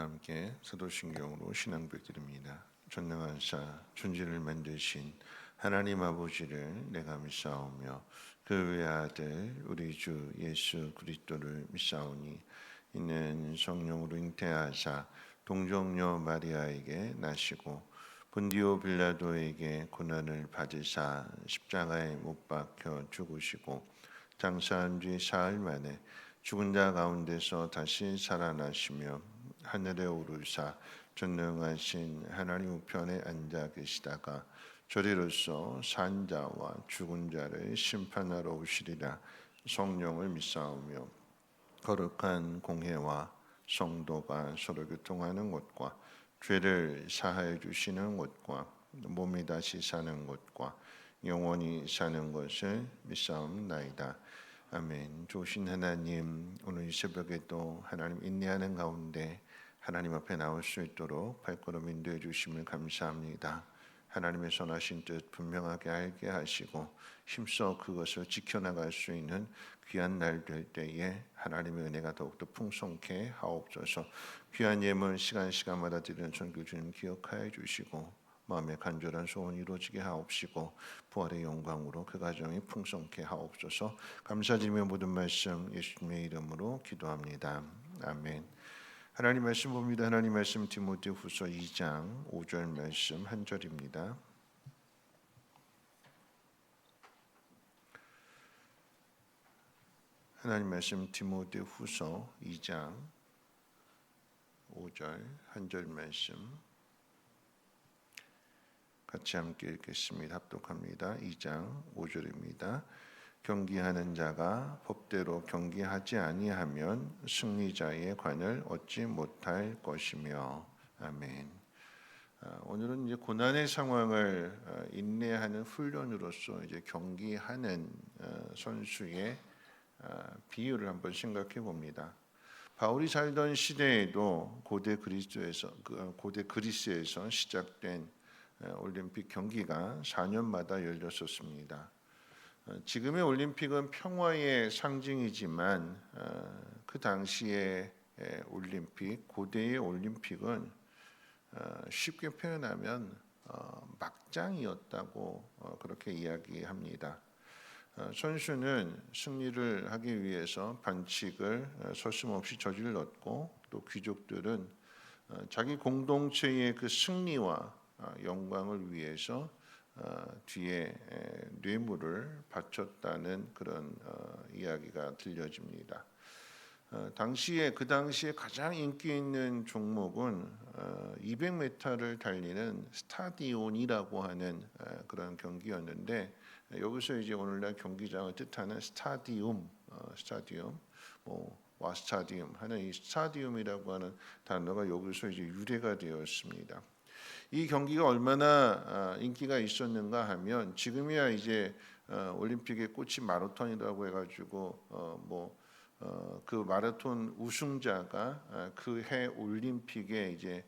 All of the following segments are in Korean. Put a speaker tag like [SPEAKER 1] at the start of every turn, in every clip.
[SPEAKER 1] 다 함께 사도신경으로 신앙백 드립니다. 전능하사 존재를 만드신 하나님 아버지를 내가 믿사오며 그 외 아들 우리 주 예수 그리스도를 믿사오니 이는 성령으로 잉태하사 동정녀 마리아에게 나시고 본디오 빌라도에게 고난을 받으사 십자가에 못 박혀 죽으시고 장사한 뒤 사흘 만에 죽은 자 가운데서 다시 살아나시며 하늘에 오르사 전능하신 하나님 우편에 앉아 계시다가 저리로서 산자와 죽은 자를 심판하러 오시리라 성령을 믿사오며 거룩한 공회와 성도가 서로 교통하는 곳과 죄를 사하여 주시는 곳과 몸이 다시 사는 곳과 영원히 사는 것을 믿사옵나이다. 아멘. 좋으신 하나님, 오늘 이 새벽에도 하나님 인내하는 가운데 하나님 앞에 나올 수 있도록 발걸음 인도해 주심을 감사합니다. 하나님의 선하신 뜻 분명하게 알게 하시고 힘써 그것을 지켜나갈 수 있는 귀한 날 될 때에 하나님의 은혜가 더욱더 풍성케 하옵소서. 귀한 예물 시간 시간마다 드리는 선교 주님 기억하여 주시고 마음의 간절한 소원 이루어지게 하옵시고 부활의 영광으로 그 가정이 풍성케 하옵소서. 감사드리며 모든 말씀 예수님의 이름으로 기도합니다. 아멘. 하나님 말씀 봅니다. 하나님 말씀 디모데후서 2장 5절 말씀 한 절입니다. 하나님 말씀 디모데후서 2장 5절 한 절 말씀 같이 함께 읽겠습니다. 합독합니다. 2장 5절입니다. 경기하는 자가 법대로 경기하지 아니하면 승리자의 관을 얻지 못할 것이며 아멘. 아, 오늘은 이제 고난의 상황을 어, 인내하는 훈련으로서 이제 경기하는 어, 선수의 아, 비유를 한번 생각해 봅니다. 바울이 살던 시대에도 고대 그리스에서 그, 고대 그리스에서 시작된 어, 올림픽 경기가 4년마다 열렸었습니다. 지금의 올림픽은 평화의 상징이지만 그 당시의 올림픽 고대의 올림픽은 쉽게 표현하면 어, 막장이었다고 어, 그렇게 이야기합니다. 어, 선수는 승리를 하기 위해서 반칙을 서슴없이 저질렀고 또 귀족들은 자기 공동체의 그 승리와 영광을 위해서 뒤에 뇌물을 바쳤다는 그런 이야기가 들려집니다. 당시에 그 당시에 가장 인기 있는 종목은 200m를 달리는 스타디온이라고 하는 그런 경기였는데 여기서 이제 오늘날 경기장을 뜻하는 스타디움, 어, 스타디움, 뭐 와스타디움 하는 이 스타디움이라고 하는 단어가 여기서 이제 유래가 되었습니다. 이 경기가 얼마나 아, 인기가 있었는가 하면 지금이야 이제 어, 올림픽의 꽃이 마라톤이라고 해가지고 어, 뭐그 마라톤 우승자가 아, 그해 올림픽에 이제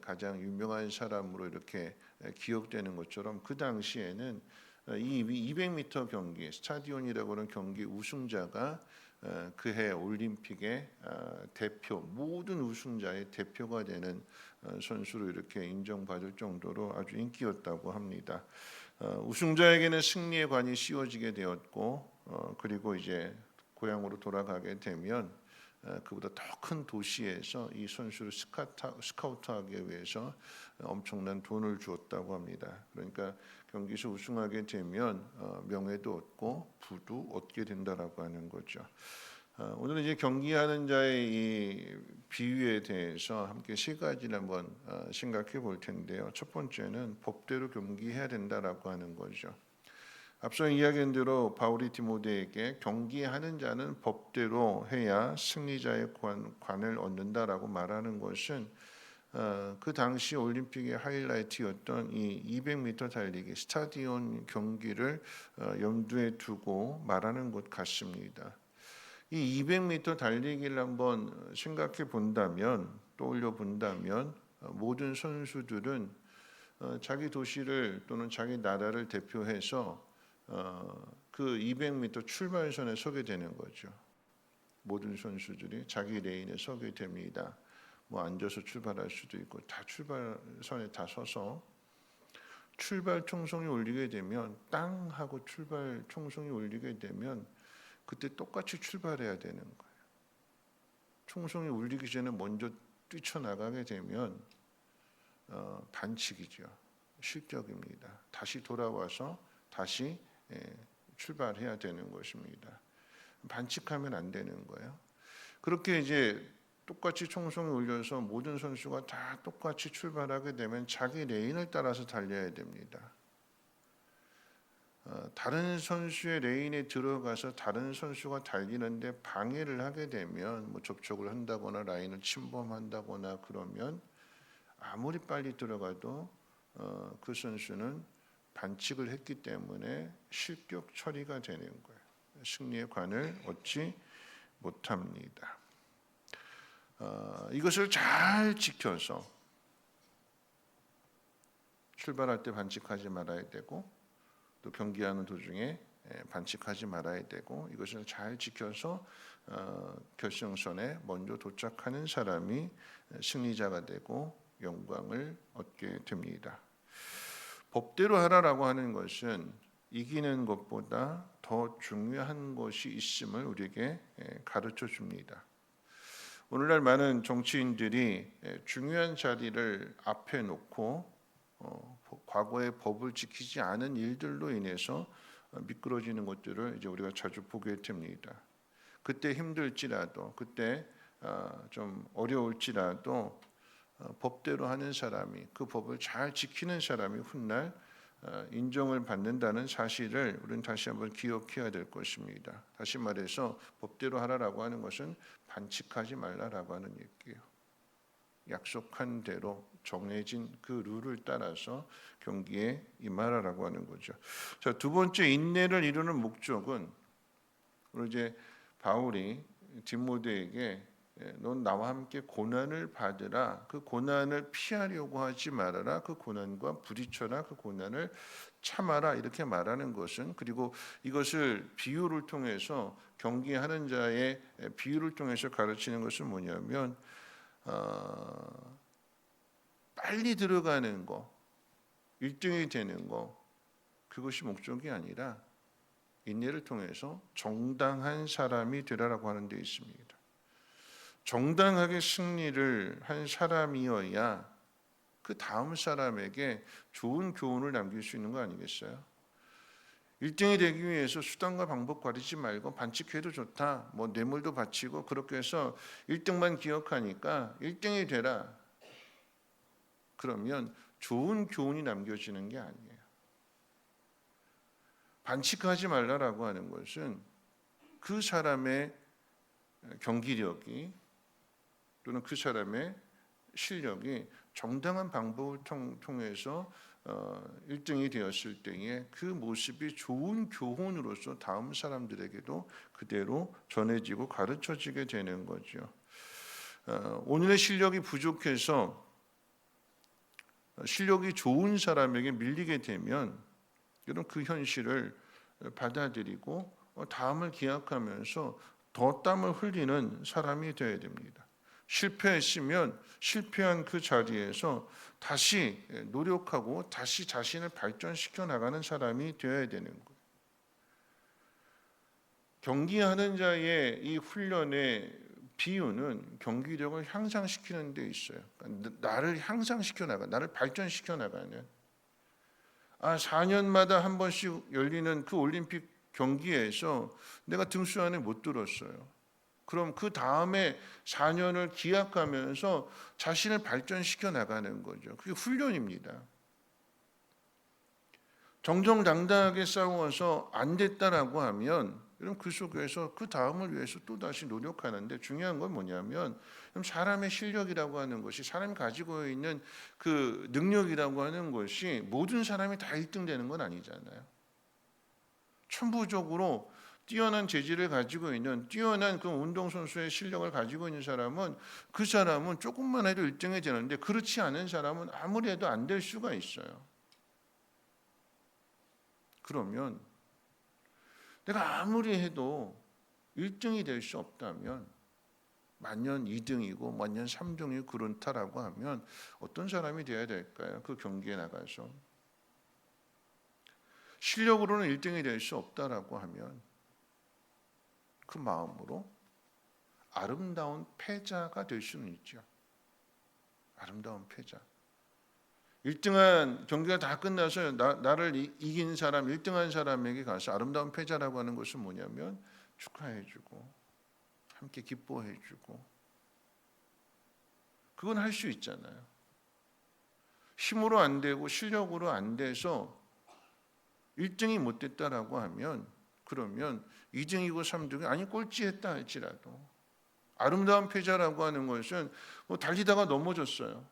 [SPEAKER 1] 가장 유명한 사람으로 이렇게 기억되는 것처럼 그 당시에는 이 200m 경기 스타디온이라고 하는 경기 우승자가 그해 올림픽의 아, 대표 모든 우승자의 대표가 되는 어, 선수로 이렇게 인정받을 정도로 아주 인기였다고 합니다. 어, 우승자에게는 승리의 관이 씌워지게 되었고 어, 그리고 이제 고향으로 돌아가게 되면 그보다 더 큰 도시에서 이 선수를 스카우트하기 위해서 엄청난 돈을 주었다고 합니다. 그러니까 경기에서 우승하게 되면 명예도 얻고 부도 얻게 된다라고 하는 거죠. 어, 오늘은 이제 경기하는 자의 이 비유에 대해서 함께 세 가지를 한번 어, 생각해 볼 텐데요. 첫 번째는 법대로 경기해야 된다라고 하는 거죠. 앞서 이야기한 대로 바울이 디모데에게 경기하는 자는 법대로 해야 승리자의 관, 관을 얻는다라고 말하는 것은 어, 그 당시 올림픽의 하이라이트였던 이 200m 달리기 스타디온 경기를 어, 염두에 두고 말하는 것 같습니다. 이 200m 달리기를 한번 생각해 본다면 떠올려 본다면 모든 선수들은 어, 자기 도시를 또는 자기 나라를 대표해서 어, 그 200m 출발선에 서게 되는 거죠. 모든 선수들이 자기 레인에 서게 됩니다. 뭐 앉아서 출발할 수도 있고 다 출발선에 다 서서 출발 총성이 울리게 되면 땅 하고 출발 총성이 울리게 되면 그때 똑같이 출발해야 되는 거예요. 총성이 울리기 전에 먼저 뛰쳐나가게 되면 어, 반칙이죠. 실격입니다. 다시 돌아와서 다시 예, 출발해야 되는 것입니다. 반칙하면 안 되는 거예요. 그렇게 이제 똑같이 총성이 울려서 모든 선수가 다 똑같이 출발하게 되면 자기 레인을 따라서 달려야 됩니다. 어, 다른 선수의 레인에 들어가서 다른 선수가 달리는데 방해를 하게 되면 뭐 접촉을 한다거나 라인을 침범한다거나 그러면 아무리 빨리 들어가도 어, 그 선수는 반칙을 했기 때문에 실격 처리가 되는 거예요. 승리의 관을 얻지 못합니다. 어, 이것을 잘 지켜서 출발할 때 반칙하지 말아야 되고 또 경기하는 도중에 예, 반칙하지 말아야 되고 이것을 잘 지켜서 어, 결승선에 먼저 도착하는 사람이 승리자가 되고 영광을 얻게 됩니다. 법대로 하라라고 하는 것은 이기는 것보다 더 중요한 것이 있음을 우리에게 예, 가르쳐 줍니다. 오늘날 많은 정치인들이 예, 중요한 자리를 앞에 놓고 어, 과거의 법을 지키지 않은 일들로 인해서 어, 미끄러지는 것들을 이제 우리가 자주 보게 됩니다. 그때 힘들지라도 그때 어, 좀 어려울지라도 어, 법대로 하는 사람이 그 법을 잘 지키는 사람이 훗날 어, 인정을 받는다는 사실을 우리는 다시 한번 기억해야 될 것입니다. 다시 말해서 법대로 하라라고 하는 것은 반칙하지 말라라고 하는 얘기예요. 약속한 대로 정해진 그 룰을 따라서 경기에 임하라라고 하는 거죠. 자, 두 번째 인내를 이루는 목적은 우리 이제 바울이 디모데에게 예, 넌 나와 함께 고난을 받으라. 그 고난을 피하려고 하지 말아라. 그 고난과 부딪혀라. 그 고난을 참아라. 이렇게 말하는 것은 그리고 이것을 비유를 통해서 경기하는 자의 비유를 통해서 가르치는 것은 뭐냐면 어, 빨리 들어가는 거, 1등이 되는 거 그것이 목적이 아니라 인내를 통해서 정당한 사람이 되라라고 하는 데 있습니다. 정당하게 승리를 한 사람이어야 그 다음 사람에게 좋은 교훈을 남길 수 있는 거 아니겠어요? 1등이 되기 위해서 수단과 방법 가리지 말고 반칙해도 좋다. 뭐 뇌물도 바치고 그렇게 해서 1등만 기억하니까 1등이 되라. 그러면 좋은 교훈이 남겨지는 게 아니에요. 반칙하지 말라라고 하는 것은 그 사람의 경기력이 또는 그 사람의 실력이 정당한 방법을 통 해서 어, 1등이 되었을 때에 그 모습이 좋은 교훈으로서 다음 사람들에게도 그대로 전해지고 가르쳐지게 되는 거죠. 어, 오늘의 실력이 부족해서 실력이 좋은 사람에게 밀리게 되면 이런 그 현실을 받아들이고 어, 다음을 기약하면서 더 땀을 흘리는 사람이 되어야 됩니다. 실패했으면 실패한 그 자리에서 다시 노력하고 다시 자신을 발전시켜 나가는 사람이 되어야 되는 거예요. 경기하는 자의 이 훈련의 비유는 경기력을 향상시키는 데 있어요. 그러니까 나를 향상시켜 나가, 나를 발전시켜 나가는. 아, 4년마다 한 번씩 열리는 그 올림픽 경기에서 내가 등수 안에 못 들었어요. 그럼 그 다음에 4년을 기약하면서 자신을 발전시켜 나가는 거죠. 그게 훈련입니다. 정정당당하게 싸워서 안 됐다라고 하면 그럼 그 속에서 그 다음을 위해서 또 다시 노력하는데 중요한 건 뭐냐면 사람의 실력이라고 하는 것이 사람이 가지고 있는 그 능력이라고 하는 것이 모든 사람이 다 1등 되는 건 아니잖아요. 천부적으로 뛰어난 재질을 가지고 있는 뛰어난 그 운동선수의 실력을 가지고 있는 사람은 그 사람은 조금만 해도 1등이 되는데 그렇지 않은 사람은 아무리 해도 안 될 수가 있어요. 그러면 내가 아무리 해도 1등이 될 수 없다면 만년 2등이고 만년 3등이고 그렇다라고 하면 어떤 사람이 돼야 될까요? 그 경기에 나가서 실력으로는 1등이 될 수 없다라고 하면 그 마음으로 아름다운 패자가 될 수는 있죠. 아름다운 패자. 1등한 경기가 다 끝나서 나, 이, 이긴 사람, 1등한 사람에게 가서 아름다운 패자라고 하는 것은 뭐냐면 축하해주고 함께 기뻐해주고 그건 할 수 있잖아요. 힘으로 안 되고 실력으로 안 돼서 1등이 못 됐다라고 하면 그러면 2등이고 3등이 아니 꼴찌했다 할지라도. 아름다운 패자라고 하는 것은 뭐 달리다가 넘어졌어요.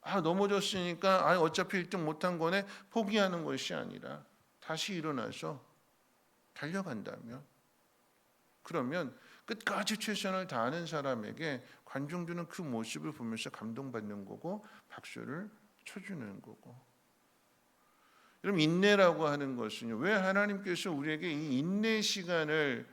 [SPEAKER 1] 아 넘어졌으니까 아 어차피 1등 못한 거네. 포기하는 것이 아니라 다시 일어나서 달려간다면 그러면 끝까지 최선을 다하는 사람에게 관중들은 그 모습을 보면서 감동받는 거고 박수를 쳐주는 거고 여러분 인내라고 하는 것은요 왜 하나님께서 우리에게 이 인내 시간을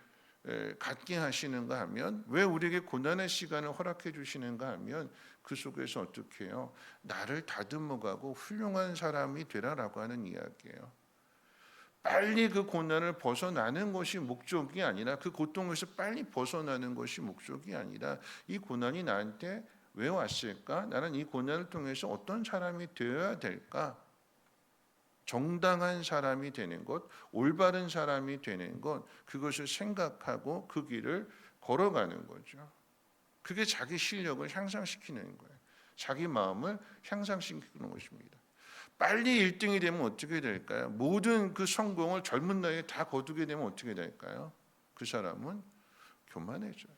[SPEAKER 1] 에, 갖게 하시는가 하면 왜 우리에게 고난의 시간을 허락해 주시는가 하면 그 속에서 어떻게 해요 나를 다듬어 가고 훌륭한 사람이 되라라고 하는 이야기예요 빨리 그 고난을 벗어나는 것이 목적이 아니라 그 고통에서 빨리 벗어나는 것이 목적이 아니라 이 고난이 나한테 왜 왔을까? 나는 이 고난을 통해서 어떤 사람이 되어야 될까? 정당한 사람이 되는 것, 올바른 사람이 되는 것, 그것을 생각하고 그 길을 걸어가는 거죠. 그게 자기 실력을 향상시키는 거예요. 자기 마음을 향상시키는 것입니다. 빨리 1등이 되면 어떻게 될까요? 모든 그 성공을 젊은 나이에 다 거두게 되면 어떻게 될까요? 그 사람은 교만해져요.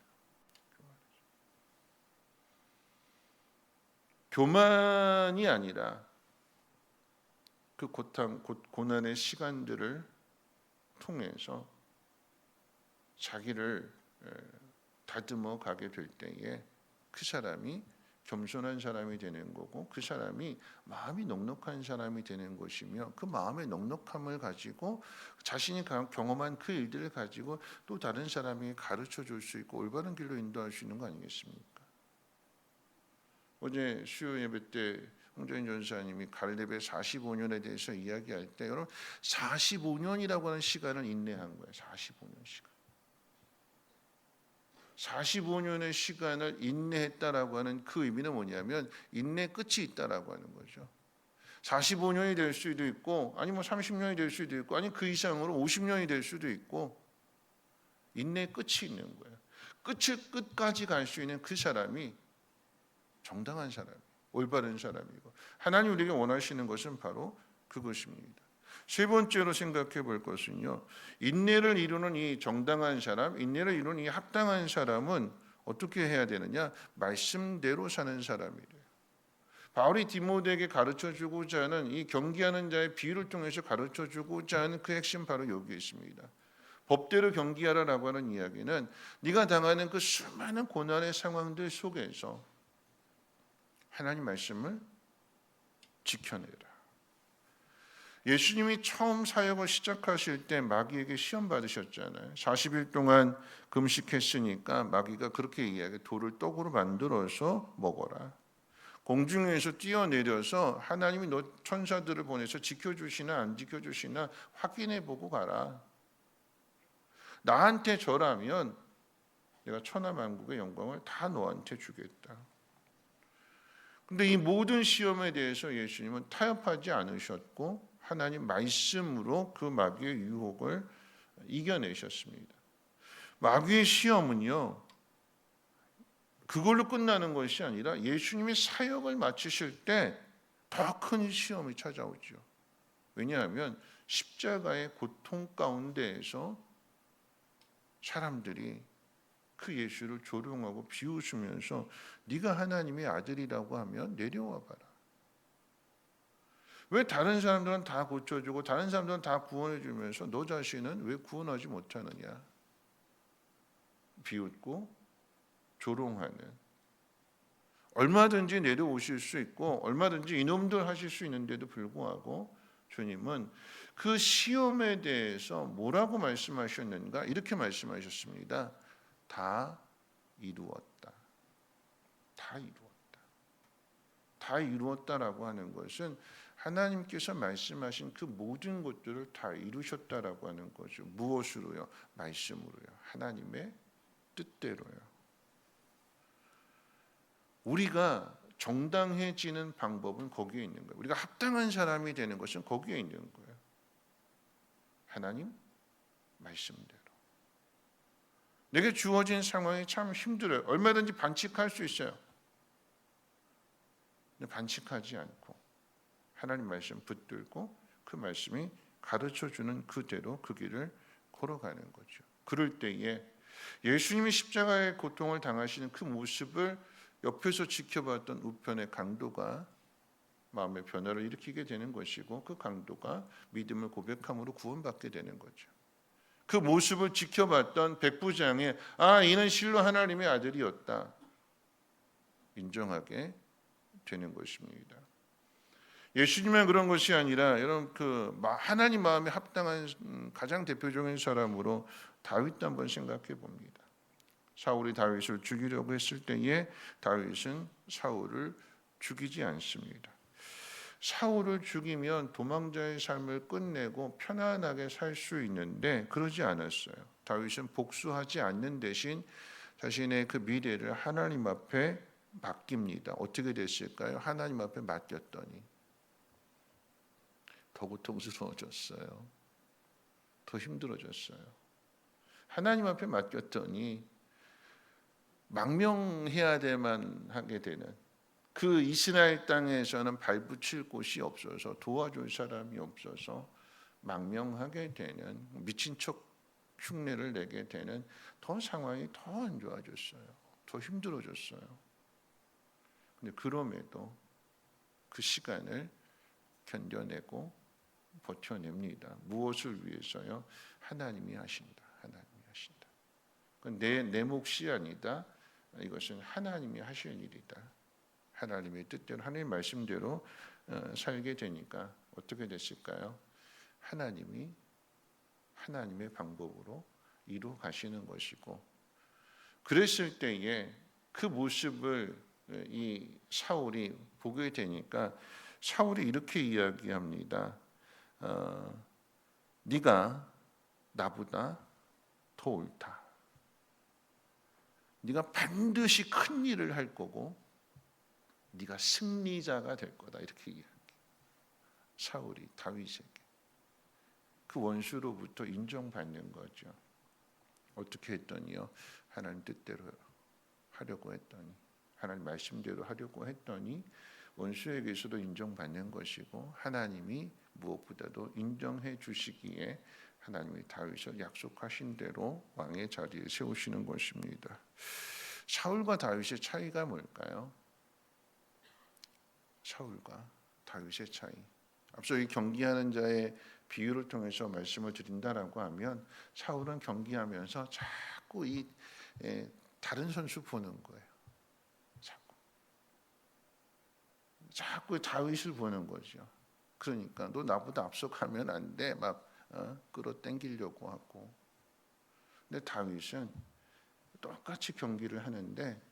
[SPEAKER 1] 교만이 아니라 그 고통, 고난의 시간들을 통해서 자기를 다듬어 가게 될 때에 그 사람이 겸손한 사람이 되는 거고 그 사람이 마음이 넉넉한 사람이 되는 것이며 그 마음의 넉넉함을 가지고 자신이 경험한 그 일들을 가지고 또 다른 사람에게 가르쳐 줄 수 있고 올바른 길로 인도할 수 있는 거 아니겠습니까? 어제 수요 예배 때 홍정인 전사님이 갈렙의 45년에 대해서 이야기할 때 여러분 45년이라고 하는 시간을 인내한 거예요. 45년 시간. 45년의 시간을 인내했다라고 하는 그 의미는 뭐냐면 인내 끝이 있다라고 하는 거죠. 45년이 될 수도 있고 아니 뭐 30년이 될 수도 있고 아니 그 이상으로 50년이 될 수도 있고 인내 끝이 있는 거예요. 끝을 끝까지 갈 수 있는 그 사람이 정당한 사람, 올바른 사람이고 하나님 우리에게 원하시는 것은 바로 그것입니다. 세 번째로 생각해 볼 것은요. 인내를 이루는 이 정당한 사람, 인내를 이루는 이 합당한 사람은 어떻게 해야 되느냐? 말씀대로 사는 사람이래요. 바울이 디모데에게 가르쳐 주고자 하는 이 경기하는 자의 비유를 통해서 가르쳐 주고자 하는 그 핵심 바로 여기 있습니다. 법대로 경기하라라고 하는 이야기는 네가 당하는 그 수많은 고난의 상황들 속에서 하나님 말씀을 지켜내라. 예수님이 처음 사역을 시작하실 때 마귀에게 시험 받으셨잖아요. 40일 동안 금식했으니까 마귀가 그렇게 이야기 돌을 떡으로 만들어서 먹어라. 공중에서 뛰어내려서 하나님이 너 천사들을 보내서 지켜주시나 안 지켜주시나 확인해 보고 가라. 나한테 절하면 내가 천하만국의 영광을 다 너한테 주겠다. 근데 이 모든 시험에 대해서 예수님은 타협하지 않으셨고 하나님 말씀으로 그 마귀의 유혹을 이겨내셨습니다. 마귀의 시험은요. 그걸로 끝나는 것이 아니라 예수님이 사역을 마치실 때 더 큰 시험이 찾아오죠. 왜냐하면 십자가의 고통 가운데에서 사람들이 그 예수를 조롱하고 비웃으면서 네가 하나님의 아들이라고 하면 내려와 봐라. 왜 다른 사람들은 다 고쳐주고 다른 사람들은 다 구원해 주면서 너 자신은 왜 구원하지 못하느냐? 비웃고 조롱하는 얼마든지 내려오실 수 있고 얼마든지 이놈들 하실 수 있는데도 불구하고 주님은 그 시험에 대해서 뭐라고 말씀하셨는가 이렇게 말씀하셨습니다. 다 이루었다. 다 이루었다. 다 이루었다라고 하는 것은 하나님께서 말씀하신 그 모든 것들을 다 이루셨다라고 하는 거죠. 무엇으로요? 말씀으로요. 하나님의 뜻대로요. 우리가 정당해지는 방법은 거기에 있는 거예요. 우리가 합당한 사람이 되는 것은 거기에 있는 거예요. 하나님 말씀대로. 내게 주어진 상황이 참 힘들어요. 얼마든지 반칙할 수 있어요. 근데 반칙하지 않고 하나님 말씀 붙들고 그 말씀이 가르쳐 주는 그대로 그 길을 걸어가는 거죠. 그럴 때에 예수님이 십자가의 고통을 당하시는 그 모습을 옆에서 지켜봤던 우편의 강도가 마음의 변화를 일으키게 되는 것이고 그 강도가 믿음을 고백함으로 구원받게 되는 거죠. 그 모습을 지켜봤던 백부장이 아 이는 실로 하나님의 아들이었다 인정하게 되는 것입니다. 예수님은 그런 것이 아니라 여러분 그 하나님 마음에 합당한 음, 가장 대표적인 사람으로 다윗도 한번 생각해 봅니다. 사울이 다윗을 죽이려고 했을 때에 다윗은 사울을 죽이지 않습니다. 사울을 죽이면 도망자의 삶을 끝내고 편안하게 살 수 있는데 그러지 않았어요. 다윗은 복수하지 않는 대신 자신의 그 미래를 하나님 앞에 맡깁니다. 어떻게 됐을까요? 하나님 앞에 맡겼더니 더 고통스러워졌어요. 더 힘들어졌어요. 하나님 앞에 맡겼더니 망명해야 될만 하게 되는 그 이스라엘 땅에서는 발붙일 곳이 없어서 도와줄 사람이 없어서 망명하게 되는 미친 척 흉내를 내게 되는 더 상황이 더 안 좋아졌어요. 더 힘들어졌어요. 근데 그럼에도 그 시간을 견뎌내고 버텨냅니다. 무엇을 위해서요? 하나님이 하신다. 하나님이 하신다. 내, 내 몫이 아니다. 이것은 하나님이 하시는 일이다. 하나님의 뜻대로 하나님 말씀대로 어, 살게 되니까 어떻게 됐을까요? 하나님이 하나님의 방법으로 이루 가시는 것이고 그랬을 때에 그 모습을 어, 이 사울이 보게 되니까 사울이 이렇게 이야기합니다. 어, 네가 나보다 더 옳다. 네가 반드시 큰 일을 할 거고 네가 승리자가 될 거다 이렇게 이야기. 사울이 다윗에게 그 원수로부터 인정받는 거죠. 어떻게 했더니요 하나님 뜻대로 하려고 했더니 하나님 말씀대로 하려고 했더니 원수에게서도 인정받는 것이고 하나님이 무엇보다도 인정해 주시기에 하나님이 다윗을 약속하신 대로 왕의 자리에 세우시는 것입니다. 사울과 다윗의 차이가 뭘까요? 사울과 다윗의 차이. 앞서 이 경기하는 자의 비유를 통해서 말씀을 드린다라고 하면 사울은 경기하면서 자꾸 이 에, 다른 선수 보는 거예요. 자꾸 자꾸 다윗을 보는 거죠. 그러니까 너 나보다 앞서가면 안 돼. 막 어, 끌어당기려고 하고. 근데 다윗은 똑같이 경기를 하는데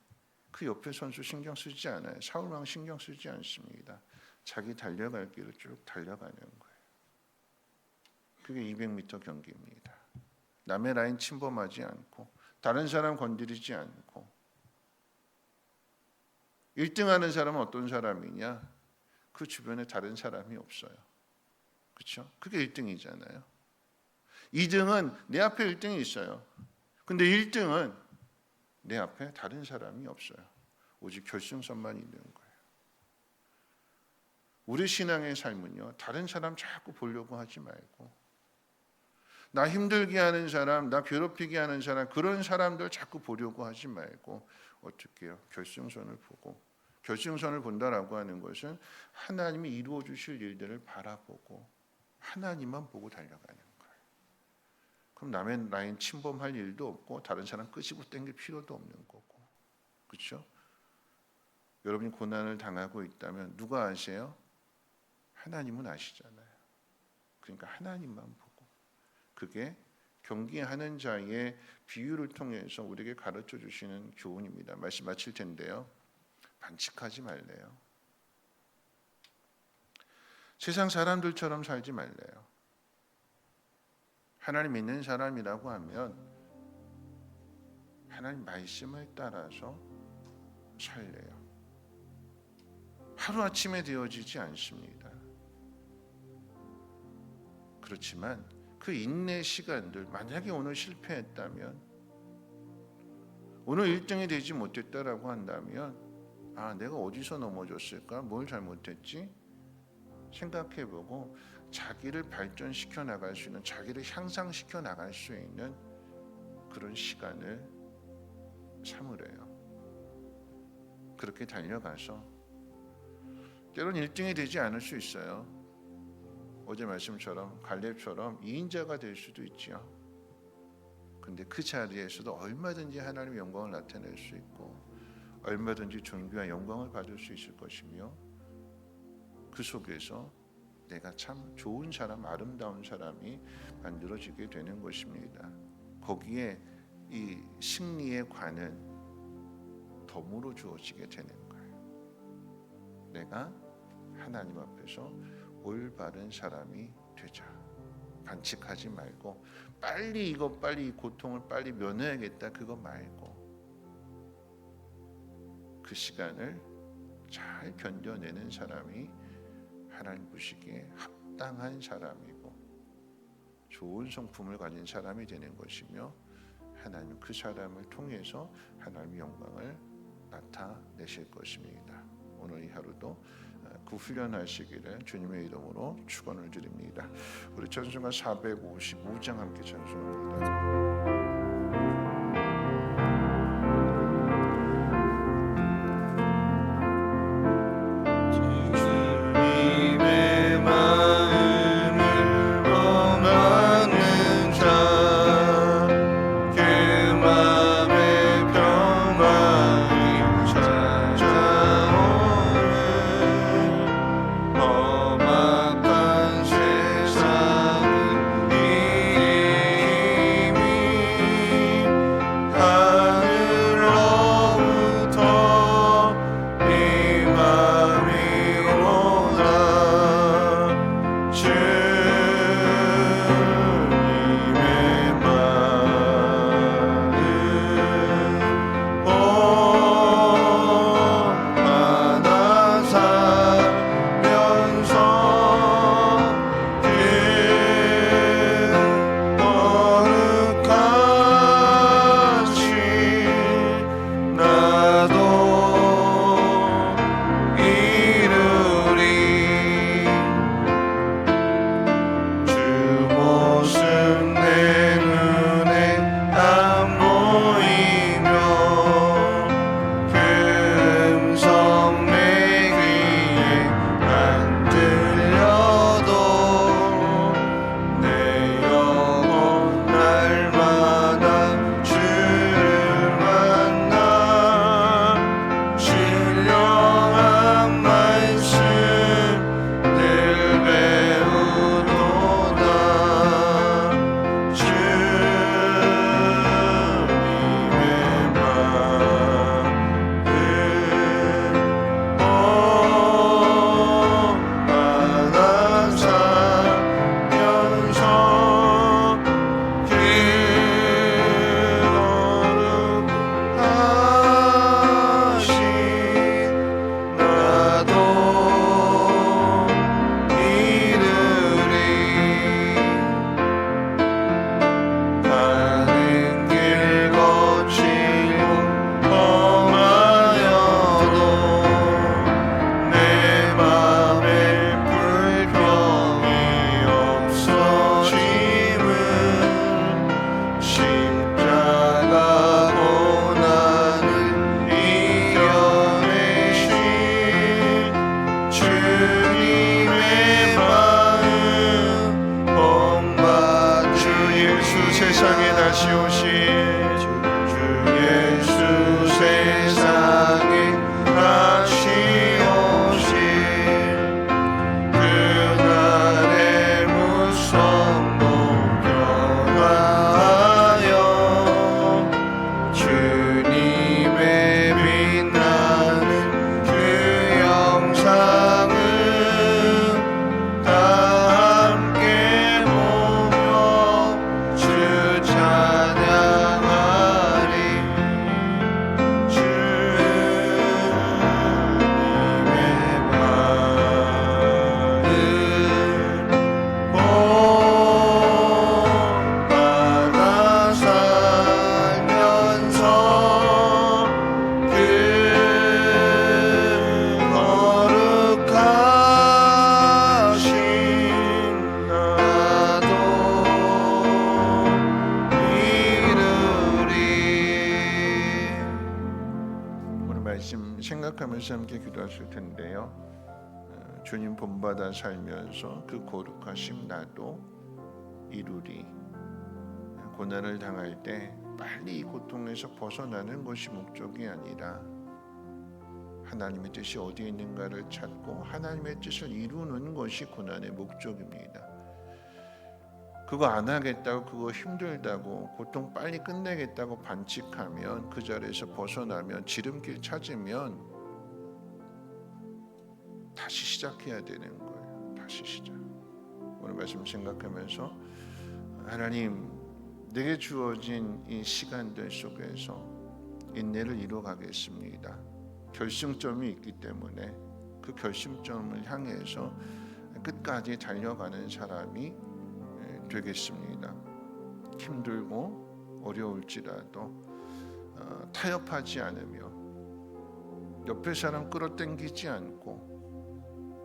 [SPEAKER 1] 그 옆에 선수 신경 쓰지 않아요. 사울 왕 신경 쓰지 않습니다. 자기 달려갈 길을 쭉 달려가는 거예요. 그게 200m 경기입니다. 남의 라인 침범하지 않고 다른 사람 건드리지 않고 1등 하는 사람은 어떤 사람이냐? 그 주변에 다른 사람이 없어요. 그렇죠? 그게 1등이잖아요. 2등은 내 앞에 1등이 있어요. 근데 1등은 내 앞에 다른 사람이 없어요. 오직 결승선만 있는 거예요. 우리 신앙의 삶은요. 다른 사람 자꾸 보려고 하지 말고 나 힘들게 하는 사람, 나 괴롭히게 하는 사람 그런 사람들 자꾸 보려고 하지 말고 어떻게 요 결승선을 보고 결승선을 본다라고 하는 것은 하나님이 이루어 주실 일들을 바라보고 하나님만 보고 달려가는. 그럼 남의 라인 침범할 일도 없고 다른 사람 끄시고 땡길 필요도 없는 거고. 그렇죠? 여러분이 고난을 당하고 있다면 누가 아세요? 하나님은 아시잖아요. 그러니까 하나님만 보고 그게 경기하는 자의 비유를 통해서 우리에게 가르쳐 주시는 교훈입니다. 말씀 마칠 텐데요. 반칙하지 말래요. 세상 사람들처럼 살지 말래요. 하나님 믿는 사람이라고 하면 하나님 말씀을 따라서 살래요. 하루아침에 되어지지 않습니다. 그렇지만 그 인내 시간들 만약에 오늘 실패했다면 오늘 일정이 되지 못했다라고 한다면 아 내가 어디서 넘어졌을까 뭘 잘못했지 생각해보고 자기를 발전시켜 나갈 수 있는 자기를 향상시켜 나갈 수 있는 그런 시간을 삼으래요. 그렇게 달려가서 때론 일등이 되지 않을 수 있어요. 어제 말씀처럼 갈렙처럼 2인자가 될 수도 있지요. 근데 그 자리에서도 얼마든지 하나님의 영광을 나타낼 수 있고 얼마든지 존귀와 영광을 받을 수 있을 것이며 그 속에서 내가 참 좋은 사람, 아름다운 사람이 만들어지게 되는 것입니다. 거기에 이 승리의 관은 덤으로 주어지게 되는 거예요. 내가 하나님 앞에서 올바른 사람이 되자. 반칙하지 말고 빨리 이거 빨리 이 고통을 빨리 면해야겠다 그거 말고 그 시간을 잘 견뎌내는 사람이 하나님 보시기에 합당한 사람이고 좋은 성품을 가진 사람이 되는 것이며 하나님 그 사람을 통해서 하나님의 영광을 나타내실 것입니다. 오늘 이 하루도 그 훈련하시기를 주님의 이름으로 축원을 드립니다. 우리 찬송가 455장 함께 찬송합니다. 본받아 살면서 그 거룩하심 나도 이루리. 고난을 당할 때 빨리 이 고통에서 벗어나는 것이 목적이 아니라 하나님의 뜻이 어디에 있는가를 찾고 하나님의 뜻을 이루는 것이 고난의 목적입니다. 그거 안 하겠다고 그거 힘들다고 고통 빨리 끝내겠다고 반칙하면 그 자리에서 벗어나면 지름길 찾으면 다시 시작해야 되는 거예요. 다시 시작. 오늘 말씀 생각하면서 하나님 내게 주어진 이 시간들 속에서 인내를 이루어가겠습니다. 결승점이 있기 때문에 그 결승점을 향해서 끝까지 달려가는 사람이 에, 되겠습니다. 힘들고 어려울지라도 어, 타협하지 않으며 옆에 사람 끌어당기지 않고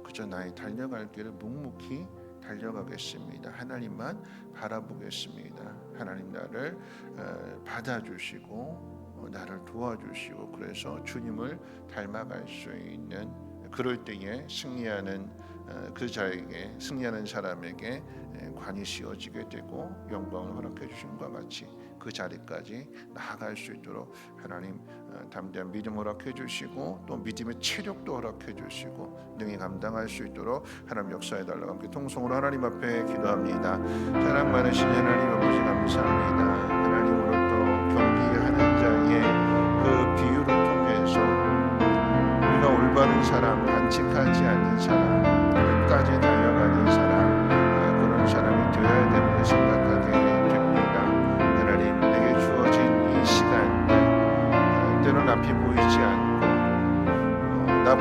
[SPEAKER 1] 그저 나의 달려갈 길을 묵묵히 달려가겠습니다. 하나님만 바라보겠습니다. 하나님 나를 어, 받아주시고 어, 나를 도와주시고 그래서 주님을 닮아갈 수 있는 그럴 때에 승리하는 어, 그 자에게 승리하는 사람에게 에, 관이 씌워지게 되고 영광을 허락해 주신 것과 같이 그 자리까지 나아갈 수 있도록 하나님 어, 담대한 믿음 허락해 주시고 또 믿음의 체력도 허락해 주시고 능히 감당할 수 있도록 하나님 역사해 달라고 함께 통성으로 하나님 앞에 기도합니다. 사랑 많으신 하나님 아버지 감사합니다. 하나님으로 또 경기하는 자의 그 비유를 통해서 우리가 올바른 사람, 반칙하지 않는 사람,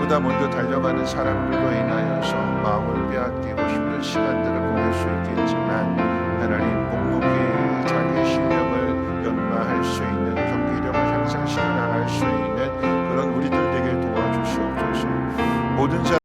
[SPEAKER 1] 나보다 먼저 달려가는 사람들로 인하여서 마음을 빼앗기고 힘든 시간들을 보낼 수 있겠지만 하나님